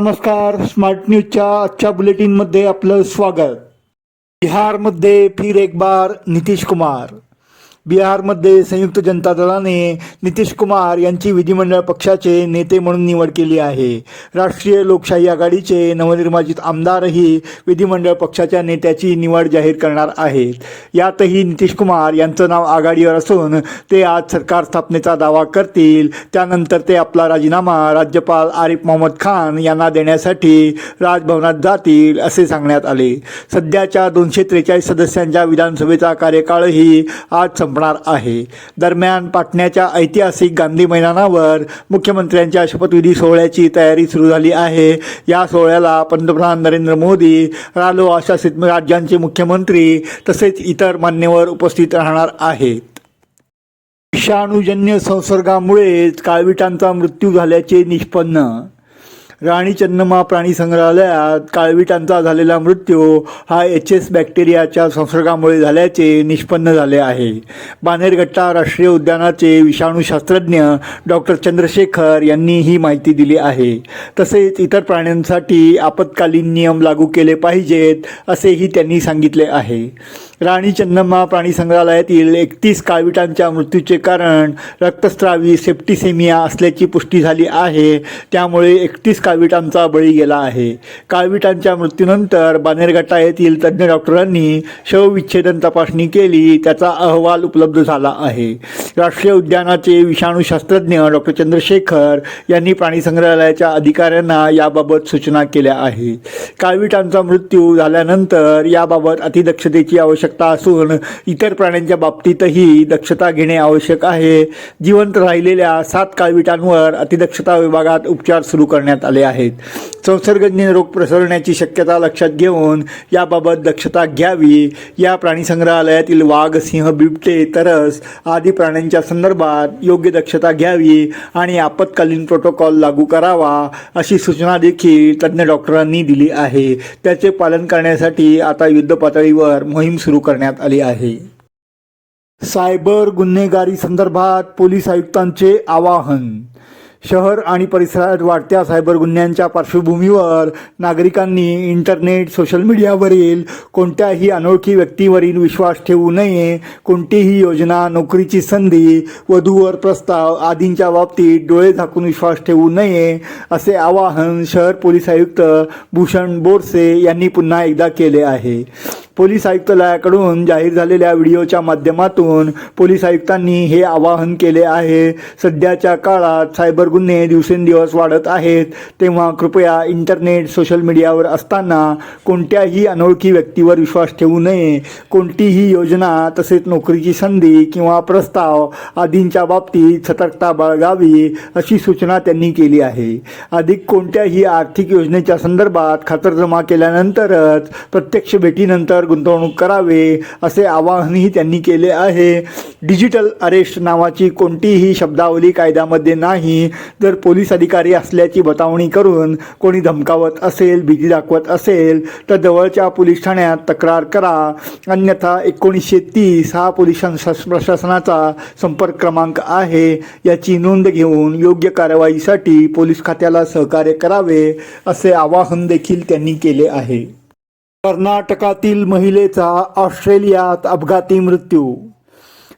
नमस्कार स्मार्ट न्यूजच्या आजच्या बुलेटिनमध्ये आपलं स्वागत. बिहारमध्ये फिर एक बार नितीश कुमार. बिहारमध्ये संयुक्त जनता दलाने नितीश कुमार यांची विधिमंडळ पक्षाचे नेते म्हणून निवड केली आहे. राष्ट्रीय लोकशाही आघाडीचे नवनिर्वाचित आमदारही विधिमंडळ पक्षाच्या नेत्याची निवड जाहीर करणार आहेत. यातही नितीश कुमार यांचं नाव आघाडीवर असून ते आज सरकार स्थापनेचा दावा करतील. त्यानंतर ते आपला राजीनामा राज्यपाल आरिफ मोहम्मद खान यांना देण्यासाठी राजभवनात जातील असे सांगण्यात आले. सध्याच्या दोनशे त्रेचाळीस सदस्यांच्या विधानसभेचा कार्यकाळही आज संपणार आहे. दरम्यान पाटण्याच्या ऐतिहासिक गांधी मैदानावर मुख्यमंत्र्यांच्या शपथविधी सोहळ्याची तयारी सुरू झाली आहे. या सोहळ्याला पंतप्रधान नरेंद्र मोदी रालो अशा राज्यांचे मुख्यमंत्री तसेच इतर मान्यवर उपस्थित राहणार आहेत. विषाणूजन्य संसर्गामुळेच काळविटांचा मृत्यू झाल्याचे निष्पन्न राणी चन्नमा प्राणी संग्रहालयात काळविटांचा झालेला मृत्यू हा एच एस बॅक्टेरियाच्या संसर्गामुळे झाल्याचे निष्पन्न झाले आहे. बानेरगट्टा राष्ट्रीय उद्यानाचे विषाणूशास्त्रज्ञ डॉक्टर चंद्रशेखर यांनी ही माहिती दिली आहे. तसेच इतर प्राण्यांसाठी आपत्कालीन नियम लागू केले पाहिजेत असेही त्यांनी सांगितले आहे. राणी चन्नम्मा प्राणी संग्रहालयातील एकतीस काळविटांच्या मृत्यूचे कारण रक्तस्रावी सेप्टिसेमिया असल्याची पुष्टी झाली आहे. त्यामुळे एकतीस काळविटांचा बळी गेला आहे. काळविटांच्या मृत्यूनंतर बानेरगटा येथील तज्ज्ञ डॉक्टरांनी शवविच्छेदन तपासणी केली. त्याचा अहवाल उपलब्ध झाला आहे. राष्ट्रीय उद्यानाचे विषाणूशास्त्रज्ञ डॉक्टर चंद्रशेखर यांनी प्राणी संग्रहालयाच्या अधिकाऱ्यांना याबाबत सूचना केल्या आहेत. काळविटांचा मृत्यू झाल्यानंतर याबाबत अतिदक्षतेची आवश्यकता असून इतर प्राण्यांच्या बाबतीतही दक्षता घेणे आवश्यक आहे. जिवंत राहिलेल्या सात काळविटांवर अतिदक्षता विभागात उपचार सुरू करण्यात आले आहेत. संसर्गजन्य रोग प्रसरण्याची शक्यता लक्षात घेऊन याबाबत दक्षता घ्यावी. या प्राणी संग्रहालयातील वाघ सिंह बिबटे तरस आदी प्राण्यांच्या संदर्भात योग्य दक्षता घ्यावी आणि आपत्कालीन प्रोटोकॉल लागू करावा अशी सूचना देखील तज्ज्ञ डॉक्टरांनी दिली आहे. त्याचे पालन करण्यासाठी आता युद्ध पातळीवर मोहीम सुरू करण्यात आली आहे. सायबर गुन्हेगारी संदर्भात पोलीस आयुक्तांचे आवाहन. शहर आणि परिसरात वाढत्या सायबर गुन्ह्यांच्या पार्श्वभूमीवर नागरिकांनी इंटरनेट सोशल मीडियावरील कोणत्याही अनोळखी व्यक्तीवरील विश्वास ठेवू नये. कोणतीही योजना नोकरीची संधी वधूवर प्रस्ताव आदींच्या बाबतीत डोळे झाकून विश्वास ठेवू नये असे आवाहन शहर पोलीस आयुक्त भूषण बोरसे यांनी पुन्हा एकदा केले आहे. पोलीस आयुक्तालयाकडून जाहीर झालेल्या व्हिडिओच्या माध्यमातून पोलीस आयुक्तांनी हे आवाहन केले आहे. सध्याच्या काळात सायबर गुन्हे दिवसेंदिवस वाढत आहेत. तेव्हा कृपया इंटरनेट सोशल मीडियावर असताना कोणत्याही अनोळखी व्यक्तीवर विश्वास ठेवू नये. कोणतीही योजना तसेच नोकरीची संधी किंवा प्रस्ताव आदींच्या बाबतीत सतर्कता बाळगावी अशी सूचना त्यांनी केली आहे. अधिक कोणत्याही आर्थिक योजनेच्या संदर्भात खातरजमा केल्यानंतरच प्रत्यक्ष भेटीनंतर गुंतवणूक करावे असे आवाहनही त्यांनी केले आहे. डिजिटल अरेस्ट नावाची कोणतीही शब्दावली कायद्यामध्ये नाही. जर पोलीस अधिकारी असल्याची बतावणी करून कोणी धमकावत असेल भीती दाखवत असेल तर जवळच्या पोलीस ठाण्यात तक्रार करा. अन्यथा एकोणीसशे तीस हा पोलीस प्रशासनाचा संपर्क क्रमांक आहे. याची नोंद घेऊन योग्य कारवाईसाठी पोलीस खात्याला सहकार्य करावे असे आवाहन देखील त्यांनी केले आहे. कर्नाटकातील महिलेचा ऑस्ट्रेलियात अपघाती मृत्यू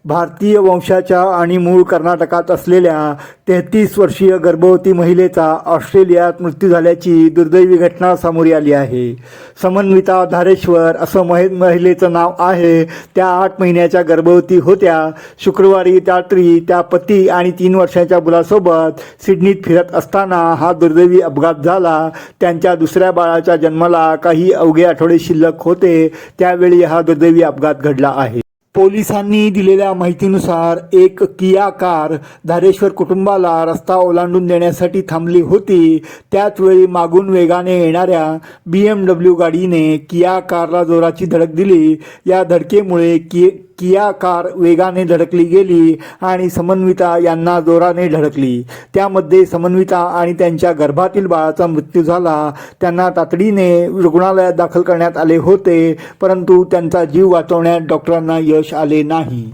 भारतीय वंशाच्या आणि मूळ कर्नाटकात असलेल्या तेहतीस वर्षीय गर्भवती महिलेचा ऑस्ट्रेलियात मृत्यू झाल्याची दुर्दैवी घटना सामोरी आली आहे. समन्विता धारेश्वर असं महि महिलेचं नाव आहे. त्या आठ महिन्याच्या गर्भवती होत्या. शुक्रवारी रात्री त्या पती आणि तीन वर्षाच्या मुलासोबत सिडनीत फिरत असताना हा दुर्दैवी अपघात झाला. त्यांच्या दुसऱ्या बाळाच्या जन्माला काही अवघे आठवडे शिल्लक होते. त्यावेळी हा दुर्दैवी अपघात घडला आहे. पोलिसांनी दिलेल्या माहितीनुसार एक किया कार धारेश्वर कुटुंबाला रस्ता ओलांडून देण्यासाठी थांबली होती. त्याचवेळी मागून वेगाने येणाऱ्या बी एम डब्ल्यू गाडीने किया कारला जोराची धडक दिली. या धडकेमुळे कि किया कार वेगाने धडकली गेली आणि समन्विता यांना जोराने धडकली. त्यामध्ये समन्विता आणि त्यांच्या गर्भातील बाळाचा मृत्यू झाला. त्यांना तातडीने रुग्णालयात दाखल करण्यात आले होते परंतु त्यांचा जीव वाचवण्यात डॉक्टरांना यश आले नाही.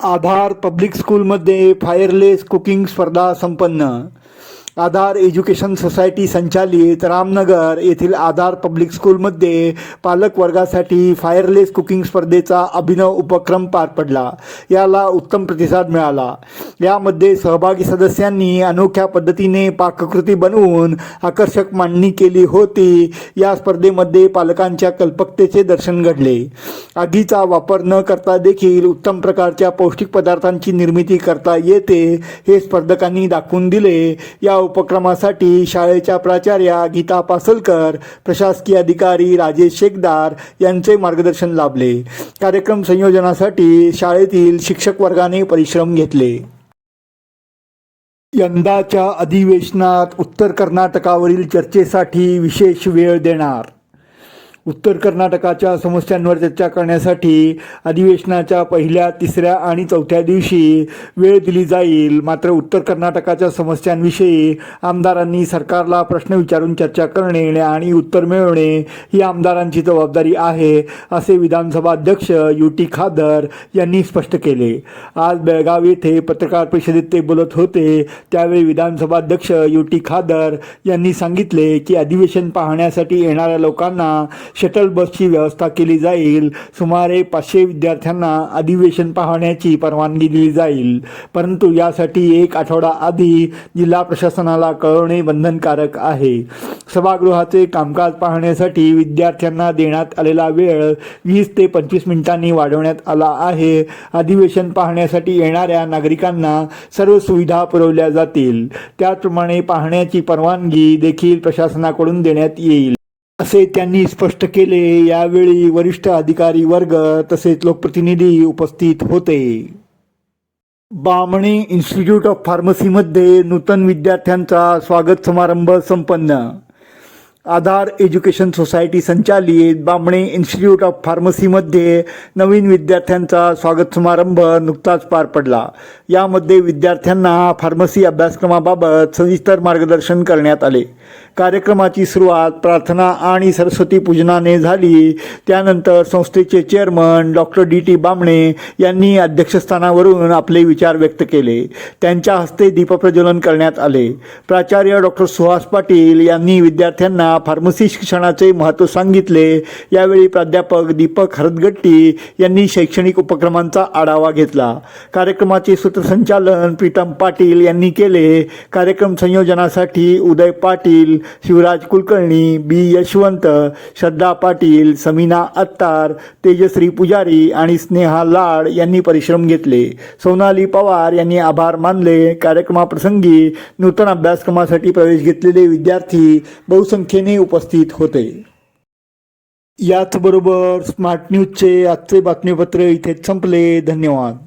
आधार पब्लिक स्कूलमध्ये फायरलेस कुकिंग स्पर्धा संपन्न आधार एज्युकेशन सोसायटी संचालित रामनगर येथील आधार पब्लिक स्कूलमध्ये पालक वर्गासाठी फायरलेस कुकिंग स्पर्धेचा अभिनव उपक्रम पार पडला. याला उत्तम प्रतिसाद मिळाला. यामध्ये सहभागी सदस्यांनी अनोख्या पद्धतीने पाककृती बनवून आकर्षक मांडणी केली होती. या स्पर्धेमध्ये पालकांच्या कल्पकतेचे दर्शन घडले. आगीचा वापर न करता देखील उत्तम प्रकारच्या पौष्टिक पदार्थांची निर्मिती करता येते हे स्पर्धकांनी दाखवून दिले. या उपक्रमासाठी शाळेच्या प्राचार्या गीता पासलकर प्रशासकीय अधिकारी राजेश शेखदार यांचे मार्गदर्शन लाभले. कार्यक्रम संयोजनासाठी शाळेतील शिक्षक वर्गाने परिश्रम घेतले. यंदाच्या अधिवेशनात उत्तर कर्नाटकावरील चर्चेसाठी विशेष वेळ देणार. उत्तर कर्नाटकाच्या समस्यांवर चर्चा करण्यासाठी अधिवेशनाच्या पहिल्या तिसऱ्या आणि चौथ्या दिवशी वेळ दिली जाईल. मात्र उत्तर कर्नाटकाच्या समस्यांविषयी आमदारांनी सरकारला प्रश्न विचारून चर्चा करणे आणि उत्तर मिळवणे ही आमदारांची जबाबदारी आहे असे विधानसभा अध्यक्ष यू. टी. खादर यांनी स्पष्ट केले. आज बेळगाव येथे पत्रकार परिषदेत ते बोलत होते. त्यावेळी विधानसभा अध्यक्ष यू. टी. खादर यांनी सांगितले की अधिवेशन पाहण्यासाठी येणाऱ्या लोकांना शटल बसची व्यवस्था केली जाईल. सुमारे पाचशे विद्यार्थ्यांना अधिवेशन पाहण्याची परवानगी दिली जाईल. परंतु यासाठी एक आठवडा आधी जिल्हा प्रशासनाला कळवणे बंधनकारक आहे. सभागृहाचे कामकाज पाहण्यासाठी विद्यार्थ्यांना देण्यात आलेला वेळ वीस ते पंचवीस मिनिटांनी वाढवण्यात आला आहे. अधिवेशन पाहण्यासाठी येणाऱ्या नागरिकांना सर्व सुविधा पुरवल्या जातील. त्याचप्रमाणे पाहण्याची परवानगी देखील प्रशासनाकडून देण्यात येईल. असे त्यांनी स्पष्ट केले. यावेळी वरिष्ठ अधिकारी वर्ग तसेच लोकप्रतिनिधी उपस्थित होते. बामणे इन्स्टिट्यूट ऑफ फार्मसीमध्ये नूतन विद्यार्थ्यांचा स्वागत समारंभ संपन्न. आधार एज्युकेशन सोसायटी संचालित बामणे इन्स्टिट्यूट ऑफ फार्मसीमध्ये नवीन विद्यार्थ्यांचा स्वागत समारंभ नुकताच पार पडला. यामध्ये विद्यार्थ्यांना फार्मसी अभ्यासक्रमाबाबत सविस्तर मार्गदर्शन करण्यात आले. कार्यक्रमाची सुरुवात प्रार्थना आणि सरस्वती पूजनाने झाली. त्यानंतर संस्थेचे chairman doctor D. T. Bamane यांनी अध्यक्षस्थानावरून आपले विचार व्यक्त केले. त्यांच्या हस्ते दीपप्रज्वलन करण्यात आले. प्राचार्य डॉक्टर सुहास पाटील यांनी विद्यार्थ्यांना फार्मसी शिक्षणाचे महत्त्व सांगितले. यावेळी प्राध्यापक दीपक हरदगट्टी यांनी शैक्षणिक उपक्रमांचा आढावा घेतला. कार्यक्रमाचे सूत्रसंचालन प्रीतम पाटील यांनी केले. कार्यक्रम संयोजनासाठी उदय पाटील शिवराज कुलकर्णी बी. यशवंत श्रद्धा पाटील समीना अत्तार तेजश्री पुजारी आणि स्नेहा लाड यांनी परिश्रम घेतले. सोनाली पवार यांनी आभार मानले. कार्यक्रमाप्रसंगी नूतन अभ्यासक्रमासाठी प्रवेश घेतलेले विद्यार्थी बहुसंख्येने उपस्थित होते. याचबरोबर स्मार्ट न्यूजचे आजचे बातमीपत्र इथे संपले. धन्यवाद.